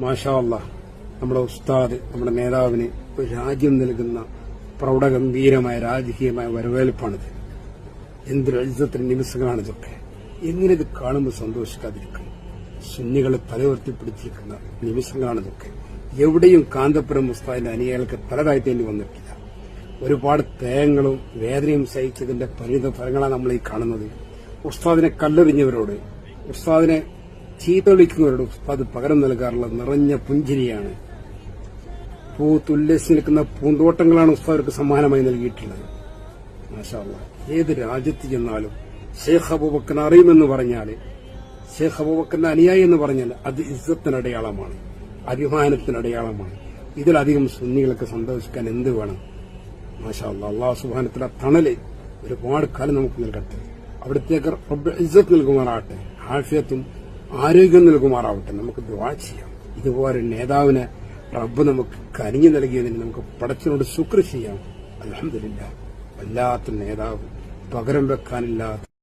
മാഷാല്ല നമ്മുടെ ഉസ്താദ് നമ്മുടെ നേതാവിന് ഒരു രാജ്യം നൽകുന്ന പ്രൗഢഗംഭീരമായ രാജകീയമായ വരവേൽപ്പാണിത്. എന്തൊരു അഴുത്തത്തിന് നിമിഷങ്ങളാണ് ഇതൊക്കെ. എങ്ങനെ ഇത് കാണുമ്പോൾ സന്തോഷിക്കാതിരിക്കും? സുന്നികളെ തലവർത്തിപ്പിടിച്ചിരിക്കുന്ന നിമിഷങ്ങളാണ് ഇതൊക്കെ. എവിടെയും കാന്തപുരം ഉസ്താദിന്റെ അനുയായികൾക്ക് തല താഴ്ത്തേണ്ടി വന്നിട്ടില്ല. ഒരുപാട് തേങ്ങളും വേദനയും സഹിച്ചതിന്റെ പരിണിത ഫലങ്ങളാണ് നമ്മൾ ഈ കാണുന്നത്. ഉസ്താദിനെ കല്ലെറിഞ്ഞവരോട് ഉസ്താദിനെ ചീത്ത വിളിക്കുന്നവരോട് ഉസ്താദ് പകരം നൽകാറുള്ള നിറഞ്ഞ പുഞ്ചിരിയാണ് പൂ തുല്യസ് നിൽക്കുന്ന പൂന്തോട്ടങ്ങളാണ് ഉസ്താദർക്ക് സമ്മാനമായി നൽകിയിട്ടുള്ളത് മാഷാ അല്ലാ. ഏത് രാജ്യത്ത് ചെന്നാലും ഷേഖ് അബൂബക്കൻ അറിയുമെന്ന് പറഞ്ഞാൽ ഷേഖ് അബൂബക്കറിന്റെ അനുയായി എന്ന് പറഞ്ഞാൽ അത് ഇസ്സത്തിന് അടയാളമാണ് അഭിമാനത്തിന് അടയാളമാണ് ഇതിലധികം സുന്നികൾക്ക് സന്തോഷിക്കാൻ എന്ത് വേണം മാഷാ. അള്ളാഹു സുബാനത്തിലെ തണൽ ഒരുപാട് കാലം നമുക്ക് നൽകട്ടെ അവിടത്തേക്ക് ഇസ്സത്ത് നൽകുമാറാകട്ടെ ആഫിയത്തും ആരോഗ്യം നൽകുമാറാവട്ടെ. നമുക്ക് ദുവാ ചെയ്യാം. ഇതുപോലെ നേതാവിന് റബ്ബ് നമുക്ക് കനിഞ്ഞു നൽകിയതിന് നമുക്ക് പടച്ചിനോട് ശുക്ര ചെയ്യാം. അലഹമില്ല വല്ലാത്ത നേതാവ്. പകരം വെക്കാനില്ലാത്ത